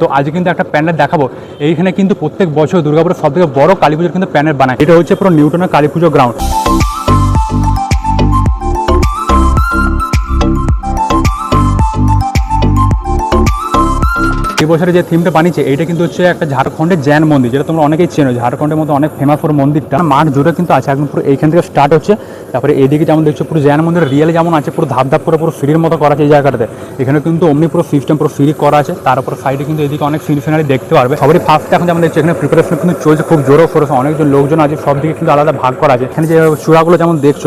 তো আজকে কিন্তু একটা প্যান্ডেল দেখাবো। এইখানে কিন্তু প্রত্যেক বছর দুর্গাপুরের সব থেকে বড় কালী পুজোর কিন্তু প্যান্ডেল বানায়। এটা হচ্ছে পুরো নিউটনের কালী পুজো গ্রাউন্ড বছরে যে থিমটা বানিয়েছে, এইটা কিন্তু হচ্ছে একটা ঝাড়খণ্ডের জ্যান মন্দির, যেটা তোমরা অনেকেই চেনো। ঝাড়খণ্ডের মধ্যে অনেক ফেমাস পুরো মন্দিরটা। মাঠ জুড়ে কিন্তু আছে, একদম পুরো এইখান থেকে স্টার্ট হচ্ছে। তারপরে এদিকে যেমন দেখছ, পুরো জ্যান মন্দির রিয়েল যেমন আছে, পুরো ধাপ ধাপ করে পুরো সিঁড়ির মতো করা আছে এই জায়গাটাতে। এখানে কিন্তু অমনি পুরো সিস্টেম পুরো সিঁড়ি করা আছে। তার উপর সাইডে কিন্তু এদিকে অনেক সিঁড়ি সিনারি দেখতে পারবে। সবারই ফার্স্ট এখন যেমন দেখছি, এখানে প্রিপারেশন কিন্তু চলছে, খুব জোরো সরছে অনেকজন লোকজন আছে, সব দিকে কিন্তু আলাদা ভাগ করা আছে। এখানে যে চূড়াগুলো যেমন দেখছ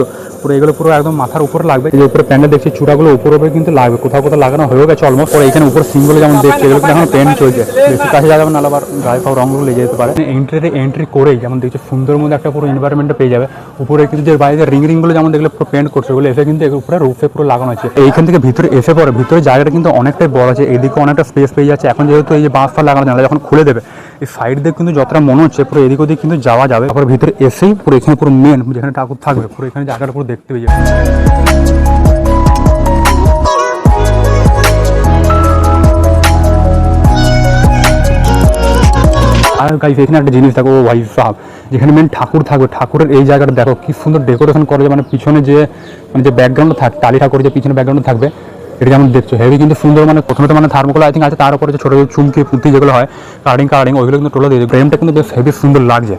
পুরো এগুলো পুরো একদম মাথার উপরে লাগবে। এই উপরে প্যান্ডেল দেখছি, চূড়াগুলো উপর উপরে কিন্তু লাগবে। কোথাও কোথাও লাগানো হয়ে গেছে অলমোস্ট পরে এখানে উপর সিংগুলো যেমন দেখছি, এগুলো কিন্তু এখন পেন্ট চলছে। বেশি কাছে যাবে না আবার গায়ে পাও রঙগুলো লেগে যেতে পারে। এন্ট্রিতে এন্ট্রি করেই, যেমন দেখছ সুন্দর মধ্যে একটা পুরো এনভায়রনমেন্টটা পেয়ে যাবে। উপরে কিন্তু যে বাইরে রিং রিংগুলো যেমন দেখলে পুরো পেন্ট করছে, ওগুলো এসে কিন্তু এর উপরে রুফে পুরো লাগানো আছে এইখান থেকে ভিতরে এসে পরে, ভিতরে জায়গাটা কিন্তু অনেকটাই বড় আছে, এদিকে অনেকটা স্পেস পেয়ে যাচ্ছে। এখন যেহেতু এই যে বাঁশ ফাঁস লাগানো যখন খুলে দেবে এই সাইড দিয়ে কিন্তু যতটা মনে হচ্ছে, পুরো এদিক ওদিক কিন্তু যাওয়া যাবে। তারপর ভিতরে এসেই পুরো এখানে পুরো মেন যেখানে ঠাকুর থাকবে, পুরো এখানে জায়গাটা পুরো দেখতে পেয়ে যাবে। আর গাইস এখানে একটা জিনিস দেখো, ও ভাই সাহেব, যেখানে মেন ঠাকুর থাকবে, ঠাকুরের এই জায়গাটা দেখো, কি সুন্দর ডেকোরেশন করা করে মানে পিছনে যে মানে যে ব্যাকগ্রাউন্ড থাক, টালি ঠাকুরের যে পিছনে ব্যাকগ্রাউন্ড থাকবে এটা যেমন দেখছ হেভি কিন্তু সুন্দর মানে প্রথমে তো মানে থার্মোকল আই আছে। তার উপরে যে ছোটো ছোটো চুমকি পুঁতি যেগুলো হয় কার্ডিং কার্ডিং ওইগুলো কিন্তু টোলো দিয়ে ফ্রেমটা কিন্তু বেশ হেভি সুন্দর লাগছে।